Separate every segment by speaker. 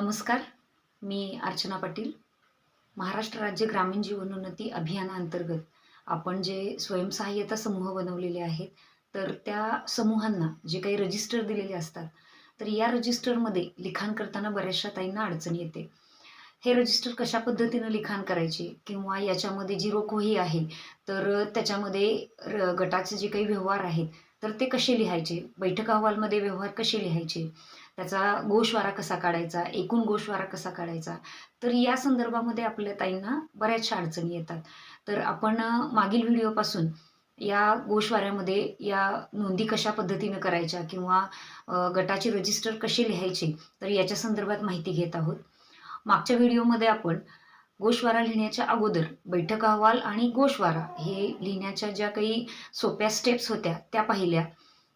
Speaker 1: नमस्कार मी अर्चना पाटील. महाराष्ट्र राज्य ग्रामीण जीवनोन्नती अभियानाअंतर्गत आपण जे स्वयंसहाय्यता समूह बनवलेले आहेत तर त्या समूहांना जे काही रजिस्टर दिलेले असतात तर या रजिस्टरमध्ये लिखाण करताना बऱ्याचशा ताईंना अडचण येते. हे रजिस्टर कशा पद्धतीनं लिखाण करायचे किंवा याच्यामध्ये जी रोखोही आहे तर त्याच्यामध्ये र गटाचे जे काही व्यवहार आहेत तर ते कसे लिहायचे? बैठक अहवालमध्ये व्यवहार कसे लिहायचे? त्याचा गोशवारा कसा काढायचा? एकूण गोशवारा कसा काढायचा? तर या संदर्भामध्ये आपल्या ताईंना बऱ्याचशा अडचणी येतात. तर आपण मागील व्हिडिओपासून या गोशवाऱ्यामध्ये या नोंदी कशा पद्धतीनं करायच्या किंवा गटाचे रजिस्टर कसे लिहायचे तर याच्या संदर्भात माहिती घेत आहोत. मागच्या व्हिडिओमध्ये आपण गोशवारा लिहिण्याच्या अगोदर बैठक अहवाल आणि गोषवारा हे लिहिण्याच्या ज्या काही सोप्या स्टेप्स होत्या त्या पाहिल्या.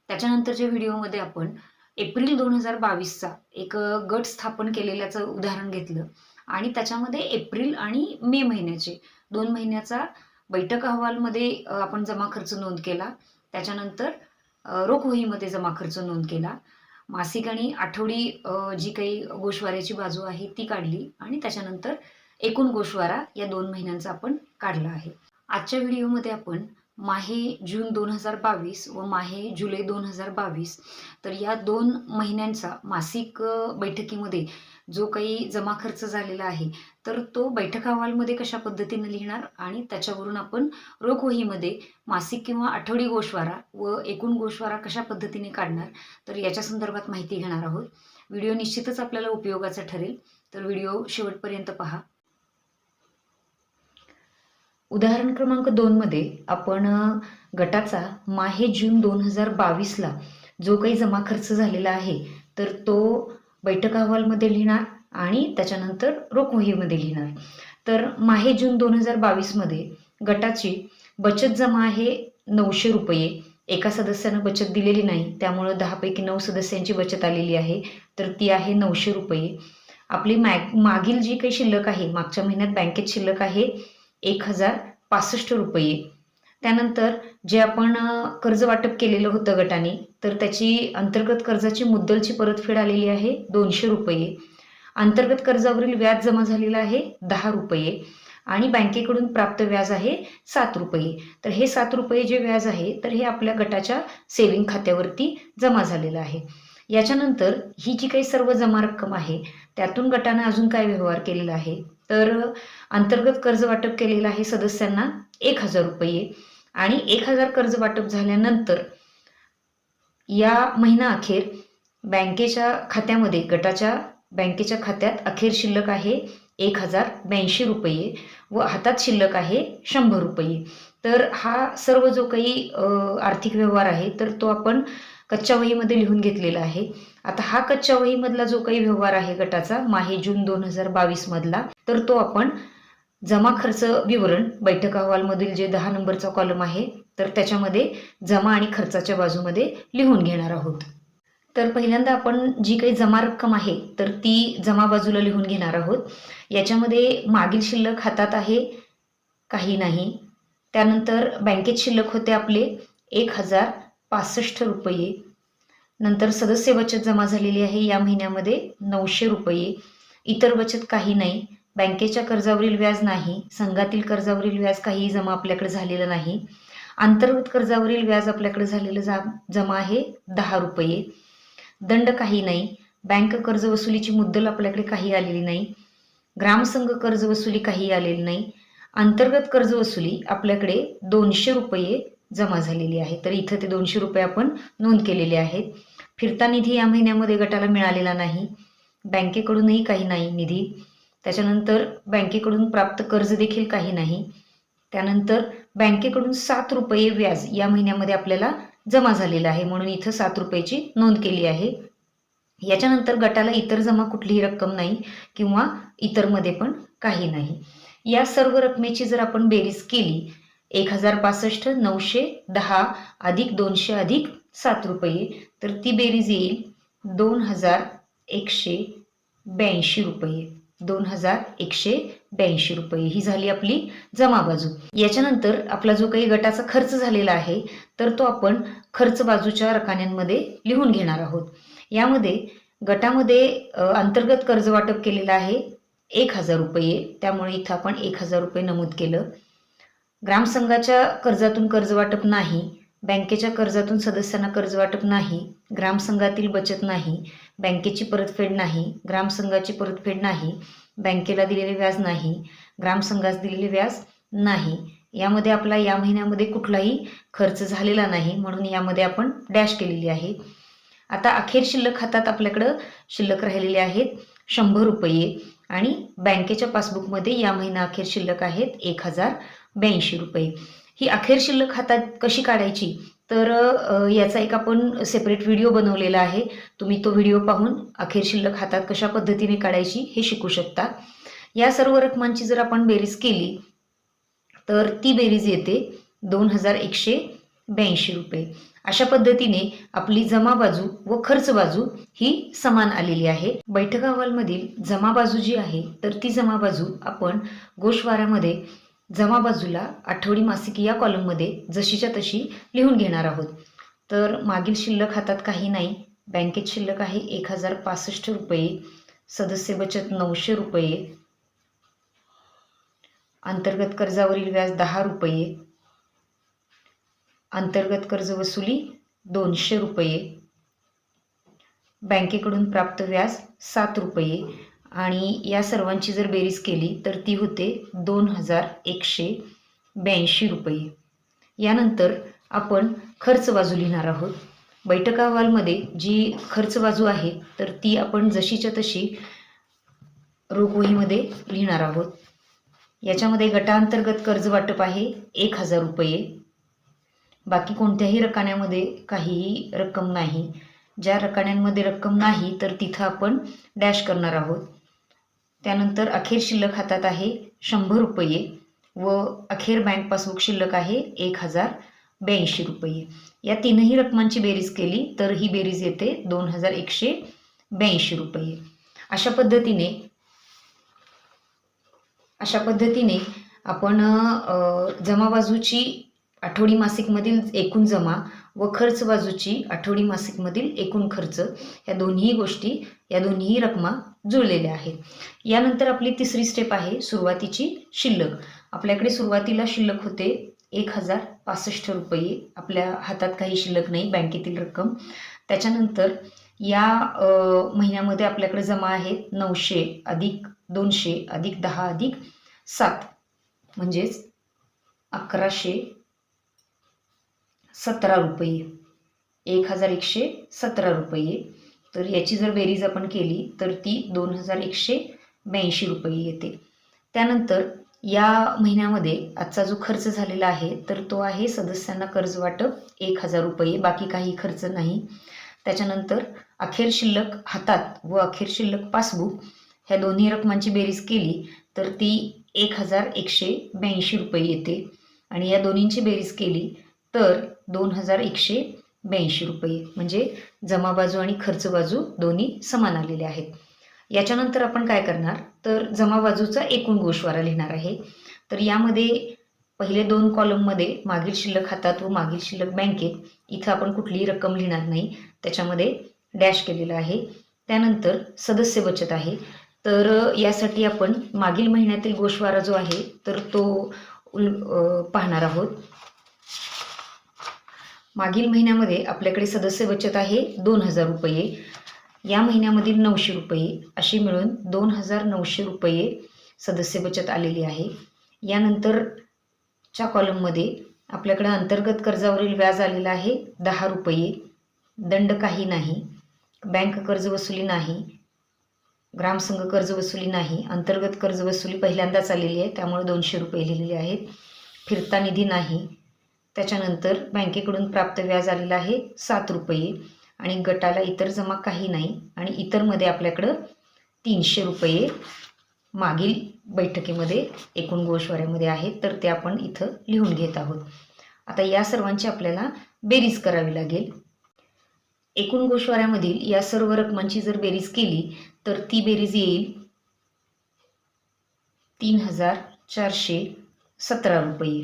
Speaker 1: त्याच्यानंतरच्या व्हिडिओमध्ये आपण एप्रिल दोन हजार बावीसचा एक गट स्थापन केलेल्याचं उदाहरण घेतलं. आणि त्याच्यामध्ये एप्रिल आणि मे महिन्याचे दोन महिन्याचा बैठक अहवालमध्ये आपण जमा खर्च नोंद केला. त्याच्यानंतर रोखवहीमध्ये जमा खर्च नोंद केला. मासिक आणि आठवडी जी काही गोषवाऱ्याची बाजू आहे ती काढली आणि त्याच्यानंतर एकूण गोषवारा या दोन महिन्यांचा आपण काढला आहे. आजच्या व्हिडिओमध्ये आपण माहे जून दोन हजार बावीस व माहे जुलै दोन हजार बावीस तर या दोन महिन्यांचा मासिक बैठकीमध्ये जो काही जमा खर्च झालेला आहे तर तो बैठक अहवालमध्ये कशा पद्धतीने लिहिणार आणि त्याच्यावरून आपण रोखवहीमध्ये मासिक किंवा आठवडी गोषवारा व एकूण गोशवारा कशा पद्धतीने काढणार तर याच्या संदर्भात माहिती घेणार आहोत. व्हिडिओ निश्चितच आपल्याला उपयोगाचा ठरेल. तर व्हिडिओ शेवटपर्यंत पहा. उदाहरण क्रमांक दोनमध्ये आपण गटाचा माहे जून दोन हजार बावीसला जो काही जमा खर्च झालेला आहे तर तो बैठक अहवालमध्ये लिहिणार आणि त्याच्यानंतर रोखवहीमध्ये लिहिणार. तर माहे जून दोन हजार बावीसमध्ये गटाची बचत जमा आहे नऊशे रुपये. एका सदस्यानं बचत दिलेली नाही त्यामुळं दहापैकी नऊ सदस्यांची बचत आलेली आहे तर ती आहे नऊशे रुपये. आपली मॅग मागील जी काही शिल्लक आहे मागच्या महिन्यात बँकेत शिल्लक आहे एक हजार पासष्ट रुपये. त्यानंतर जे आपण कर्ज वाटप केलेलं होतं गटाने तर त्याची अंतर्गत कर्जाची मुद्दलची परतफेड आलेली आहे दोनशे रुपये. अंतर्गत कर्जावरील व्याज जमा झालेलं आहे दहा रुपये आणि बँकेकडून प्राप्त व्याज आहे सात रुपये. तर हे सात रुपये जे व्याज आहे तर हे आपल्या गटाच्या सेविंग खात्यावरती जमा झालेलं आहे. याच्यानंतर ही जी काही सर्व जमा रक्कम आहे त्यातून गटानं अजून काय व्यवहार केलेला आहे? तर अंतर्गत कर्ज वाटप केलेलं आहे सदस्यांना एक हजार रुपये. आणि एक हजार कर्ज वाटप झाल्यानंतर या महिना अखेर बँकेच्या खात्यामध्ये गटाच्या बँकेच्या खात्यात अखेर शिल्लक आहे एक हजार ब्याऐंशी रुपये व हातात शिल्लक आहे शंभर रुपये. तर हा सर्व जो काही आर्थिक व्यवहार आहे तर तो आपण कच्च्या वहीमध्ये लिहून घेतलेला आहे. आता हा कच्च्या वहीमधला जो काही व्यवहार आहे गटाचा माहे जून दोन हजार बावीस मधला तर तो आपण जमा खर्च विवरण बैठक अहवालमधील जे दहा नंबरचा कॉलम आहे तर त्याच्यामध्ये जमा आणि खर्चाच्या बाजूमध्ये लिहून घेणार आहोत. तर पहिल्यांदा आपण जी काही जमा रक्कम आहे तर ती जमा बाजूला लिहून घेणार आहोत. याच्यामध्ये मागील शिल्लक हातात आहे काही नाही. त्यानंतर बँकेत शिल्लक होते आपले एक हजार पासष्ट रुपये. नंतर सदस्य बचत जमा झालेली आहे. या महिन्यामध्ये नऊशे रुपये. इतर बचत काही नाही. बँकेच्या कर्जावरील व्याज नाही. संघातील कर्जावरील व्याज काहीही जमा आपल्याकडे झालेलं नाही. अंतर्गत कर्जावरील व्याज आपल्याकडे झालेलं जा जमा आहे दहा रुपये. दंड काही नाही. बँक कर्ज वसुलीची मुद्दल आपल्याकडे काही आलेली नाही. ग्रामसंघ कर्ज वसुली काही आलेली नाही. अंतर्गत कर्ज वसुली आपल्याकडे दोनशे रुपये जमा झालेली आहे. तर इथं ते दोनशे रुपये आपण नोंद केलेले आहेत. फिरता निधी या महिन्यामध्ये गटाला मिळालेला नाही. बँकेकडूनही काही नाही निधी. त्याच्यानंतर बँकेकडून प्राप्त कर्ज देखील काही नाही. त्यानंतर बँकेकडून सात रुपये व्याज या महिन्यामध्ये आपल्याला जमा झालेला आहे. म्हणून इथं सात रुपयाची नोंद केली आहे. याच्यानंतर गटाला इतर जमा कुठलीही रक्कम नाही किंवा इतरमध्ये पण काही नाही. या सर्व रकमेची जर आपण बेरीज केली एक हजार पासष्ट नऊशे दहा अधिक दोनशे अधिक सात रुपये. तर ती बेरीज येईल दोन हजार एकशे ब्याऐंशी रुपये. दोन हजार एकशे ब्याऐंशी रुपये. ही झाली आपली जमा बाजू याच्यानंतर आपला जो काही गटाचा खर्च झालेला आहे तर तो आपण खर्च बाजूच्या रकान्यांमध्ये लिहून घेणार आहोत. यामध्ये गटामध्ये अंतर्गत कर्ज वाटप केलेलं आहे एक हजार रुपये. त्यामुळे इथं आपण एक हजार रुपये नमूद केलं. ग्रामसंघाच्या कर्जातून कर्ज वाटप नाही बँकेच्या कर्जातून सदस्यांना कर्ज वाटप नाही ग्रामसंघातील बचत नाही बँकेची परतफेड नाही ग्रामसंघाची परतफेड नाही बँकेला दिलेले व्याज नाही ग्रामसंघास दिलेले व्याज नाही. यामध्ये आपला या महिन्यामध्ये कुठलाही खर्च झालेला नाही म्हणून यामध्ये आपण डॅश केलेली आहे. आता अखेर शिल्लक खात्यात आपल्याकडं शिल्लक राहिलेले आहेत शंभर रुपये आणि बँकेच्या पासबुकमध्ये या महिना अखेर शिल्लक आहेत एक हजार ब्याऐंशी रुपये. ही अखेर शिल्लक खात्यात कशी काढायची? तर याचा एक आपण सेपरेट व्हिडिओ बनवलेला आहे. तुम्ही तो व्हिडिओ पाहून अखेर शिल्लक हातात कशा पद्धतीने काढायची हे शिकू शकता. या सर्व रकमांची जर आपण बेरीज केली तर ती बेरीज येते दोन हजार एकशे ब्याऐंशी रुपये. अशा पद्धतीने आपली जमा बाजू व खर्च बाजू ही समान आलेली आहे. बैठक अहवालमधील जमा बाजू जी आहे तर ती जमा बाजू आपण गोशवाऱ्यामध्ये जमा बाजूला आठवडी मासिक या कॉलममध्ये जशीच्या तशी लिहून घेणार आहोत. तर मागील शिल्लक हातात काही नाही. बँकेत शिल्लक आहे एक हजार पासष्ट रुपये. सदस्य बचत नऊशे रुपये. अंतर्गत कर्जावरील व्याज दहा रुपये. अंतर्गत कर्ज वसुली दोनशे रुपये. बँकेकडून प्राप्त व्याज सात रुपये. आणि या सर्वांची जर बेरीज केली तर ती होते दोन हजार एकशे ब्याऐंशी रुपये. यानंतर आपण खर्च बाजू लिहिणार आहोत. बैठक अहवालमध्ये जी खर्च बाजू आहे तर ती आपण जशीच्या तशी रोगवहीमध्ये लिहिणार आहोत. याच्यामध्ये गटांतर्गत कर्ज वाटप आहे एक हजार रुपये. बाकी कोणत्याही रकान्यामध्ये काहीही रक्कम नाही. ज्या रकान्यांमध्ये रक्कम नाही तर तिथं आपण डॅश करणार आहोत. त्यानंतर अखेर शिल्लक हातात आहे शंभर रुपये व अखेर बँक पासबुक शिल्लक आहे एक हजार ब्याऐंशी रुपये. या तीनही रकमांची बेरीज केली तर ही बेरीज येते दोन हजार एकशे ब्याऐंशी रुपये. अशा पद्धतीने अशा पद्धतीने आपण जमा बाजूची आठवडी मासिकमधील एकूण जमा व खर्च बाजूची आठवडी मासिकमधील एकूण खर्च या दोन्ही गोष्टी या दोन्ही रकमा जुळलेले आहेत यानंतर आपली तिसरी स्टेप आहे सुरुवातीची शिल्लक. आपल्याकडे सुरुवातीला शिल्लक होते एक हजार पासष्ट रुपये. आपल्या हातात काही शिल्लक नाही बँकेतील रक्कम. त्याच्यानंतर या महिन्यामध्ये आपल्याकडे जमा आहेत नऊशे अधिक दोनशे अधिक दहा अधिक सात. म्हणजेच अकराशे सतरा रुपये. एक हजार एकशे सतरा रुपये. तर याची जर बेरीज आपण केली तर ती दोन हजार एकशे ब्याऐंशी रुपये येते. त्यानंतर या महिन्यामध्ये आजचा जो खर्च झालेला आहे तर तो आहे सदस्यांना कर्ज वाटप एक हजार रुपये बाकी काही खर्च नाही. त्याच्यानंतर अखेर शिल्लक हातात व अखेर शिल्लक पासबुक ह्या दोन्ही रकमांची बेरीज केली तर ती एक हजार एकशे ब्याऐंशी रुपये येते. आणि या दोन्हींची बेरीज केली तर दोन हजार एकशे ब्याऐंशी रुपये. म्हणजे जमा बाजू आणि खर्च बाजू दोन्ही समान आलेले आहेत. याच्यानंतर आपण काय करणार? तर जमा बाजूचा एकूण गोषवारा लिहिणार आहे. तर यामध्ये पहिले दोन कॉलममध्ये मागील शिल्लक हातात व मागील शिल्लक बँकेत इथं आपण कुठलीही रक्कम लिहिणार नाही. त्याच्यामध्ये डॅश केलेलं आहे. त्यानंतर सदस्य बचत आहे. तर यासाठी आपण मागील महिन्यातील गोषवारा जो आहे तर तो उल पाहणार आहोत. मागील महिन्यामध्ये आपल्याकडे सदस्य बचत आहे दोन हजार रुपये. या महिन्यामधील नऊशे रुपये अशी मिळून दोन हजार नऊशे रुपये सदस्य बचत आलेली आहे. यानंतरच्या कॉलममध्ये आपल्याकडे अंतर्गत कर्जावरील व्याज आलेलं आहे दहा रुपये. दंड काही नाही. बँक कर्ज वसुली नाही. ग्रामसंघ कर्ज वसुली नाही. अंतर्गत कर्ज वसुली पहिल्यांदाच आलेली आहे त्यामुळे दोनशे रुपये लिहिलेले आहेत. फिरता निधी नाही. त्याच्यानंतर बँकेकडून प्राप्त व्याज आलेलं आहे सात रुपये आणि गटाला इतर जमा काही नाही आणि इतरमध्ये आपल्याकडं तीनशे रुपये मागील बैठकीमध्ये एकूण गोशवाऱ्यामध्ये आहेत तर ते आपण इथं लिहून घेत आहोत. आता या सर्वांची आपल्याला बेरीज करावी लागेल. एकूण गोशवाऱ्यामधील या सर्व रकमांची जर बेरीज केली तर ती बेरीज येईल तीन हजार चारशे सतरा रुपये.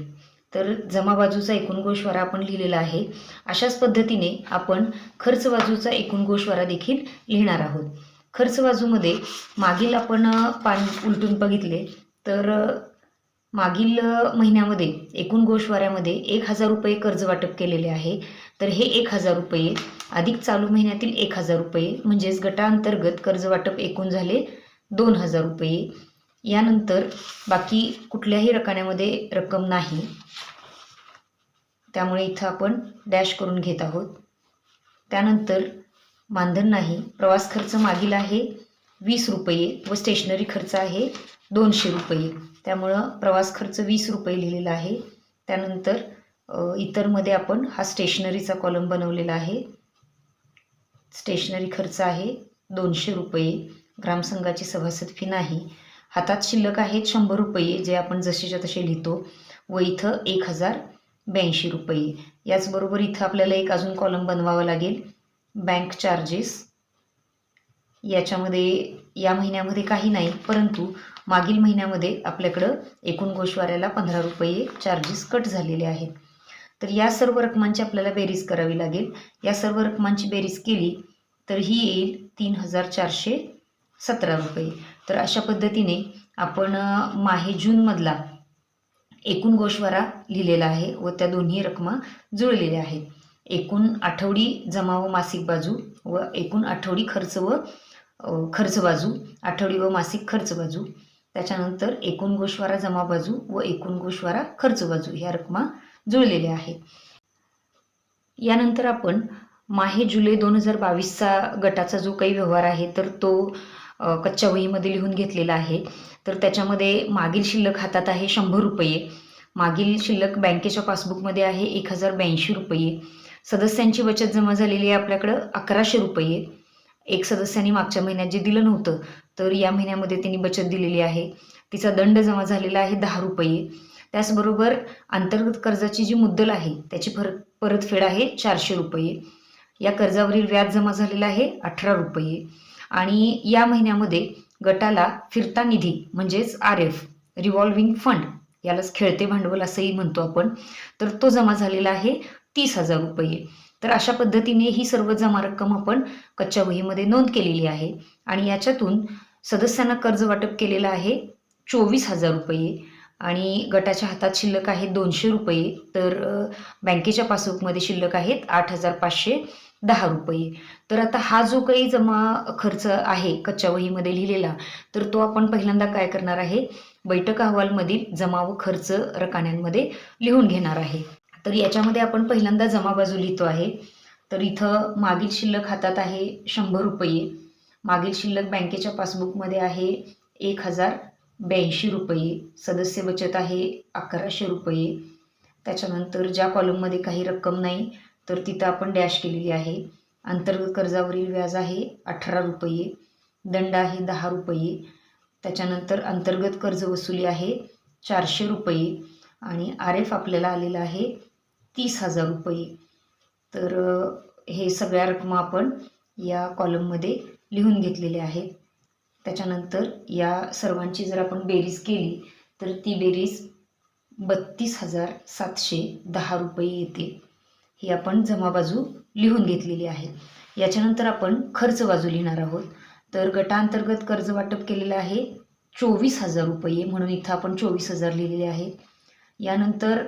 Speaker 1: तर जमा बाजूचा एकूण गोषवारा आपण लिहिलेला आहे. अशाच पद्धतीने आपण खर्च बाजूचा एकूण गोषवारा देखील लिहिणार आहोत. खर्च बाजूमध्ये मागील आपण पान उलटून बघितले तर मागील महिन्यामध्ये एकूण गोषवाऱ्यामध्ये एक हजार रुपये कर्ज वाटप केलेले आहे. तर हे एक हजार रुपये अधिक चालू महिन्यातील एक हजार रुपये म्हणजेच गटांतर्गत कर्ज वाटप एकूण झाले दोन हजार रुपये. यानंतर बाकी कुठल्याही रकान्यामध्ये रक्कम नाही. त्यामुळे इथं आपण डॅश करून घेत आहोत. त्यानंतर मानधन नाही प्रवास खर्च मागील आहे वीस रुपये व स्टेशनरी खर्च आहे दोनशे रुपये. त्यामुळं प्रवास खर्च वीस रुपये लिहिलेला आहे. त्यानंतर इतरमध्ये आपण हा स्टेशनरीचा कॉलम बनवलेला आहे. स्टेशनरी खर्च आहे दोनशे रुपये. ग्रामसंघाची सभासद फी नाही. हातात शिल्लक आहेत शंभर रुपये जे आपण जसेच्या तसे लिहितो. व इथं एक हजार ब्याऐंशी रुपये. याचबरोबर इथं आपल्याला एक अजून कॉलम बनवावा लागेल. बँक चार्जेस याच्यामध्ये या महिन्यामध्ये काही नाही परंतु मागील महिन्यामध्ये आपल्याकडं एकूण गोशवाऱ्याला पंधरा रुपये चार्जेस कट झालेले आहेत. तर या सर्व रकमांची आपल्याला बेरीज करावी लागेल. या सर्व रकमांची बेरीज केली तर ही येईल तीन हजार चारशे सतरा रुपये. तर अशा पद्धतीने आपण माहे जूनमधला एकूण गोशवारा लिहिलेला आहे व त्या दोन्ही रकमा जुळलेल्या आहेत. एकूण आठवडी जमा व मासिक बाजू व एकूण आठवडी खर्च व खर्च बाजू आठवडी व मासिक खर्च बाजू त्याच्यानंतर एकूण गोशवारा जमा बाजू व एकूण गोशवारा खर्च बाजू ह्या रकमा जुळलेल्या आहेत. यानंतर आपण माहे जुलै दोन हजार बावीसचा गटाचा जो काही व्यवहार आहे तर तो कच्च्या वहीमध्ये लिहून घेतलेला आहे. तर त्याच्यामध्ये मागील शिल्लक हातात आहे शंभर रुपये. मागील शिल्लक बँकेच्या पासबुकमध्ये आहे एक हजार ब्याऐंशी रुपये. सदस्यांची बचत जमा झालेली आहे आपल्याकडं अकराशे रुपये. एक सदस्यांनी मागच्या महिन्यात जे दिलं नव्हतं तर या महिन्यामध्ये त्यांनी बचत दिलेली आहे. तिचा दंड जमा झालेला आहे दहा रुपये. त्याचबरोबर अंतर्गत कर्जाची जी मुद्दल आहे त्याची परत परतफेड आहे चारशे रुपये. या कर्जावरील व्याज जमा झालेलं आहे अठरा रुपये. आणि या महिन्यामध्ये गटाला फिरता निधी म्हणजेच आर एफ रिव्हॉल्विंग फंड यालाच खेळते भांडवल असंही म्हणतो आपण. तर तो जमा झालेला आहे तीस हजार रुपये. तर अशा पद्धतीने ही सर्व जमा रक्कम आपण कच्च्या वहीमध्ये नोंद केलेली आहे. आणि याच्यातून सदस्यांना कर्ज वाटप केलेलं आहे चोवीस हजार रुपये. आणि गटाच्या हातात शिल्लक आहे दोनशे रुपये. तर बँकेच्या पासबुकमध्ये शिल्लक आहेत आठ हजार पाचशे. दहा रुपये. तर आता हा जो काही जमा खर्च आहे कच्च्या वहीमध्ये लिहिलेला तर तो आपण पहिल्यांदा काय करणार आहे? बैठक अहवालमधील जमा व खर्च रकान्यांमध्ये लिहून घेणार आहे. तर याच्यामध्ये आपण पहिल्यांदा जमा बाजू लिहितो आहे. तर इथं मागील शिल्लक हातात आहे शंभर रुपये. मागील शिल्लक बँकेच्या पासबुकमध्ये आहे एक हजार ब्याऐंशी रुपये. सदस्य बचत आहे अकराशे रुपये. त्याच्यानंतर ज्या कॉलममध्ये काही रक्कम नाही तर तिथं आपण डॅश केलेली आहे. अंतर्गत कर्जावरील व्याज आहे अठरा रुपये दंड आहे दहा रुपये. त्याच्यानंतर अंतर्गत कर्ज वसुली आहे चारशे रुपये आणि आर एफ आपल्याला आलेला आहे तीस हजार रुपये. तर हे सगळ्या रकमा आपण या कॉलममध्ये लिहून घेतलेल्या आहेत त्याच्यानंतर या सर्वांची जर आपण बेरीज केली तर ती बेरीज बत्तीस हजार सातशे दहा रुपये येते. ही आपण जमा बाजू लिहून घेतलेली आहे. याच्यानंतर आपण खर्च बाजू लिहिणार आहोत. तर गटांतर्गत कर्ज वाटप केलेलं आहे चोवीस हजार रुपये म्हणून इथं आपण चोवीस हजार लिहिलेले आहे. यानंतर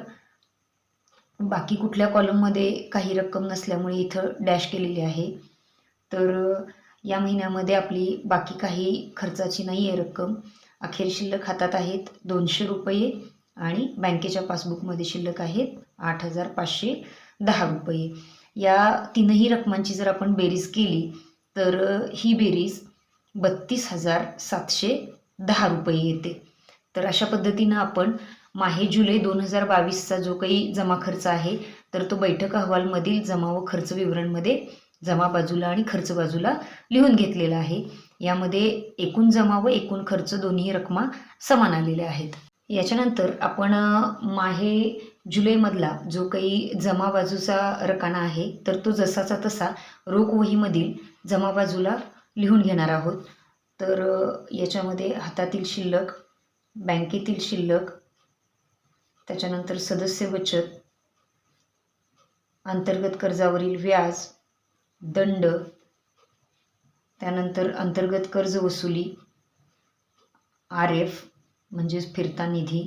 Speaker 1: बाकी कुठल्या कॉलममध्ये काही रक्कम नसल्यामुळे इथं डॅश केलेली आहे. तर या महिन्यामध्ये आपली बाकी काही खर्चाची नाही आहे रक्कम. अखेर शिल्लक हातात आहेत दोनशे रुपये आणि बँकेच्या पासबुकमध्ये शिल्लक आहेत आठ हजार पाचशे. दहा रुपये. या तीनही रकमांची जर आपण बेरीज केली तर ही बेरीज बत्तीस हजार सातशे दहा रुपये येते. तर अशा पद्धतीनं आपण माहे जुलै दोन हजार बावीसचा जो काही जमा खर्च आहे तर तो बैठक अहवालमधील जमा व खर्च विवरणमध्ये जमा बाजूला आणि खर्च बाजूला लिहून घेतलेला आहे. यामध्ये एकूण जमा व एकूण खर्च दोन्ही रकमा समान आलेल्या आहेत. याच्यानंतर आपण माहे जुलैमधला जो काही जमा बाजूचा रकाना आहे तर तो जसाचा तसा रोख वहीमधील जमा बाजूला लिहून घेणार आहोत. तर याच्यामध्ये हातातील शिल्लक बँकेतील शिल्लक त्याच्यानंतर सदस्य बचत अंतर्गत कर्जावरील व्याज दंड त्यानंतर अंतर्गत कर्ज वसुली आर एफ म्हणजेच फिरता निधी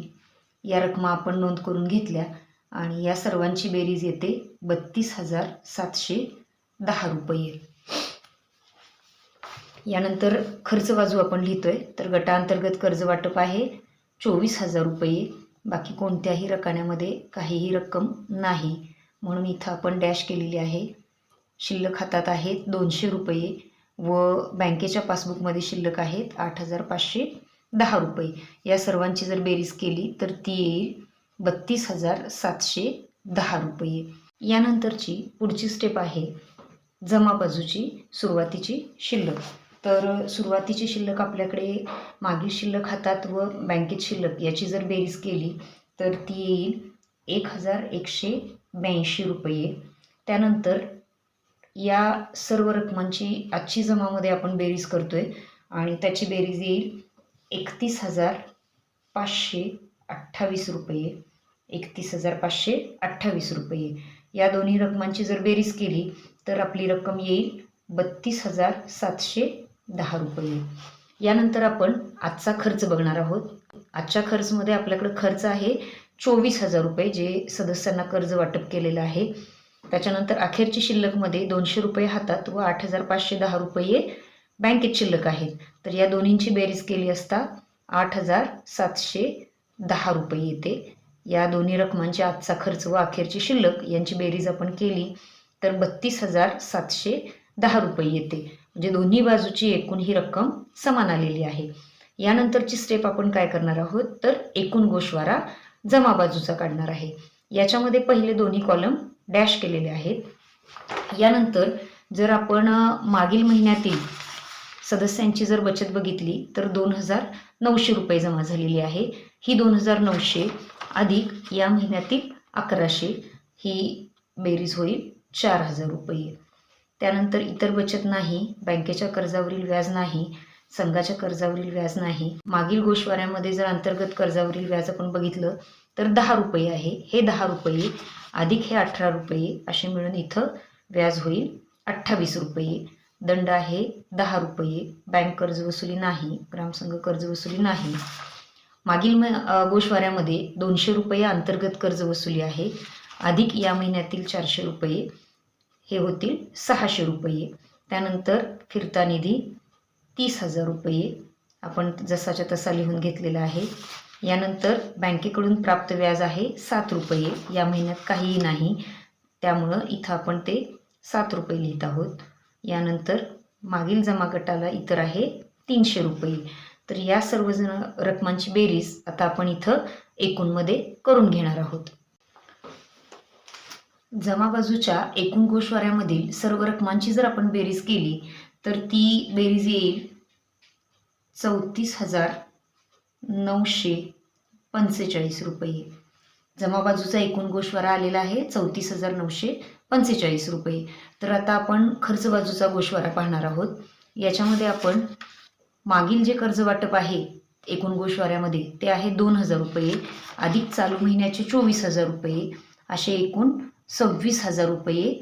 Speaker 1: या रकमा आपण नोंद करून घेतल्या आणि या सर्वांची बेरीज येते बत्तीस हजार सातशे दहा रुपये. यानंतर खर्च बाजू आपण लिहितोय तर गटांतर्गत कर्ज वाटप आहे चोवीस हजार रुपये. बाकी कोणत्याही रकान्यामध्ये काहीही रक्कम नाही. म्हणून इथं आपण डॅश केलेली आहे. शिल्लक खात्यात आहेत दोनशे रुपये व बँकेच्या पासबुकमध्ये शिल्लक आहेत आठ हजार पाचशे दहा रुपये. या सर्वांची जर बेरीज केली तर ती येईल बत्तीस हजार सातशे दहा रुपये. यानंतरची पुढची स्टेप आहे जमा बाजूची सुरुवातीची शिल्लक. तर सुरुवातीची शिल्लक आपल्याकडे मागील शिल्लक हातात व बँकेत शिल्लक याची जर बेरीज केली तर ती येईल एक हजार एकशे ब्याऐंशी रुपये. त्यानंतर या सर्व रकमांची आजची जमामध्ये आपण बेरीज करतो आहे आणि त्याची बेरीज येईल एकतीस हजार पाचशे अठ्ठावीस रुपये. एकतीस हजार पाचशे अठ्ठावीस रुपये. या दोन्ही रकमांची जर बेरीज केली तर आपली रक्कम येईल बत्तीस हजार सातशे दहा रुपये. यानंतर आपण आजचा खर्च बघणार आहोत. आजच्या खर्चमध्ये आपल्याकडे खर्च आहे चोवीस हजार रुपये जे सदस्यांना कर्ज वाटप केलेलं आहे. त्याच्यानंतर अखेरची शिल्लकमध्ये दोनशे रुपये हातात व आठ हजार पाचशे दहा रुपये बँकेत शिल्लक आहेत तर या दोन्हींची बेरीज केली असता आठ हजार सातशे दहा रुपये येते. या दोन्ही रकमांचे आजचा खर्च व अखेरची शिल्लक यांची बेरीज आपण केली तर बत्तीस हजार सातशे दहा रुपये येते. म्हणजे दोन्ही बाजूची एकूण ही रक्कम समान आलेली आहे. यानंतरची स्टेप आपण काय करणार आहोत? तर एकूण गोशवारा जमा बाजूचा काढणार आहे. याच्यामध्ये पहिले दोन्ही कॉलम डॅश केलेले आहेत. यानंतर जर आपण मागील महिन्यातील सदस्यांची जर बचत बघितली तर दोन हजार नऊशे रुपये जमा झालेली आहे. ही दोन हजार नऊशे अधिक या महिन्यातील अकराशे ही बेरीज होईल चार हजार रुपये. त्यानंतर इतर बचत नाही बँकेच्या कर्जावरील व्याज नाही संघाच्या कर्जावरील व्याज नाही. मागील गोशवाऱ्यामध्ये जर अंतर्गत कर्जावरील व्याज आपण बघितलं तर दहा रुपये आहे. हे दहा रुपये अधिक हे अठरा रुपये असे मिळून इथं व्याज होईल अठ्ठावीस रुपये. दंड आहे दहा रुपये बँक कर्ज वसुली नाही ग्रामसंघ कर्ज वसुली नाही. मागील म गोशवाऱ्यामध्ये दोनशे रुपये अंतर्गत कर्ज वसुली आहे. अधिक या महिन्यातील चारशे रुपये हे होतील सहाशे रुपये. त्यानंतर फिरता निधी तीस हजार रुपये. आपण जसाच्या तसा लिहून घेतलेला आहे. यानंतर बँकेकडून प्राप्त व्याज आहे सात रुपये. या महिन्यात काहीही नाही. त्यामुळं इथं आपण ते सात रुपये लिहित आहोत. यानंतर मागील जमा गटाला इतर आहे तीनशे रुपये. तर या सर्वजण रकमांची बेरीज आता आपण इथं एकूणमध्ये करून घेणार आहोत. जमा बाजूच्या एकूण गोषवाऱ्यामधील सर्व रकमांची जर आपण बेरीज केली तर ती बेरीज येईल चौतीस हजार नऊशे पंचेचाळीस रुपये. जमा बाजूचा एकूण गोशवारा आलेला आहे चौतीस हजार नऊशे पंचेचाळीस रुपये. तर आता आपण खर्च बाजूचा गोषवारा पाहणार आहोत. याच्यामध्ये आपण मागील जे कर्ज वाटप आहे एकूण गोशवाऱ्यामध्ये ते आहे दोन हजार रुपये. अधिक चालू महिन्याचे चोवीस हजार रुपये. असे एकूण सव्वीस हजार रुपये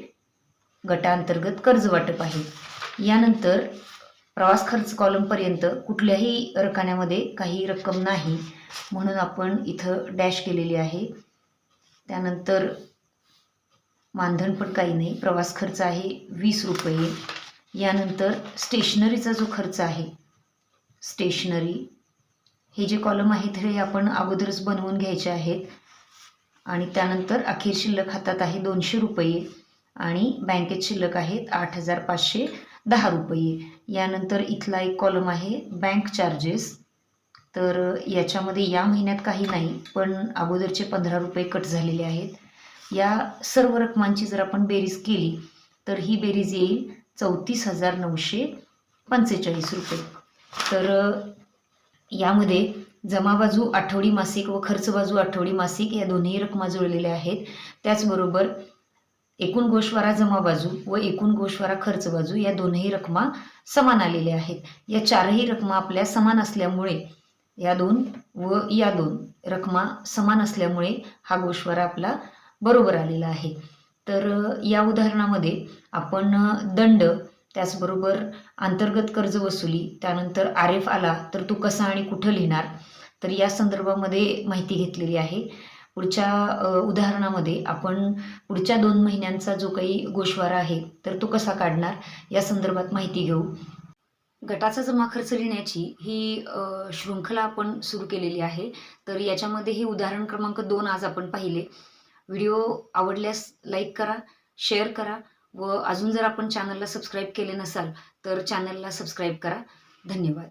Speaker 1: गटांतर्गत कर्ज वाटप आहे. यानंतर प्रवास खर्च कॉलमपर्यंत कुठल्याही रकान्यामध्ये काही रक्कम नाही म्हणून आपण इथं डॅश केलेली आहे. त्यानंतर मानधन पण काही नाही प्रवास खर्च आहे वीस रुपये. यानंतर स्टेशनरीचा जो खर्च आहे स्टेशनरी हे जे कॉलम आहेत हे आपण अगोदरच बनवून घ्यायचे आहेत. आणि त्यानंतर अखेर शिल्लक हातात आहे दोनशे रुपये आणि बँकेत शिल्लक आहेत आठ हजार पाचशे दहा रुपये. यानंतर इथला एक कॉलम आहे बँक चार्जेस तर याच्यामध्ये या महिन्यात काही नाही पण अगोदरचे पंधरा रुपये कट झालेले आहेत. या सर्व रकमांची जर आपण बेरीज केली तर ही बेरीज येईल चौतीस हजार नऊशे पंचेचाळीस रुपये. तर यामध्ये जमा बाजू आठवडी मासिक व खर्च बाजू आठवडी मासिक या दोन्ही रकमा जुळलेल्या आहेत. त्याचबरोबर एकूण गोषवारा जमा बाजू व एकूण गोषवारा खर्च बाजू या दोनही रकमा समान आलेल्या आहेत. या चारही रकमा आपल्या समान असल्यामुळे या दोन व या दोन रकमा समान असल्यामुळे हा गोषवारा आपला बरोबर आलेला आहे. तर या उदाहरणामध्ये आपण दंड त्याचबरोबर अंतर्गत कर्ज वसुली त्यानंतर आर एफ आला तर तो कसा आणि कुठं लिहिणार? तर या संदर्भामध्ये माहिती घेतलेली आहे. पुढच्या उदाहरणामध्ये आपण पुढच्या दोन महिन्यांचा जो काही गोषवारा आहे तर तो कसा काढणार? या संदर्भात माहिती घेऊ. गटाचा जमा खर्च लिहिण्याची ही शृंखला आपण सुरू केलेली आहे. तर याच्यामध्ये हे उदाहरण क्रमांक दोन आज आपण पाहिले. व्हिडिओ आवडल्यास लाईक करा शेअर करा व अजून जर आपण चॅनलला सबस्क्राईब केले नसाल तर चॅनलला सबस्क्राईब करा. धन्यवाद.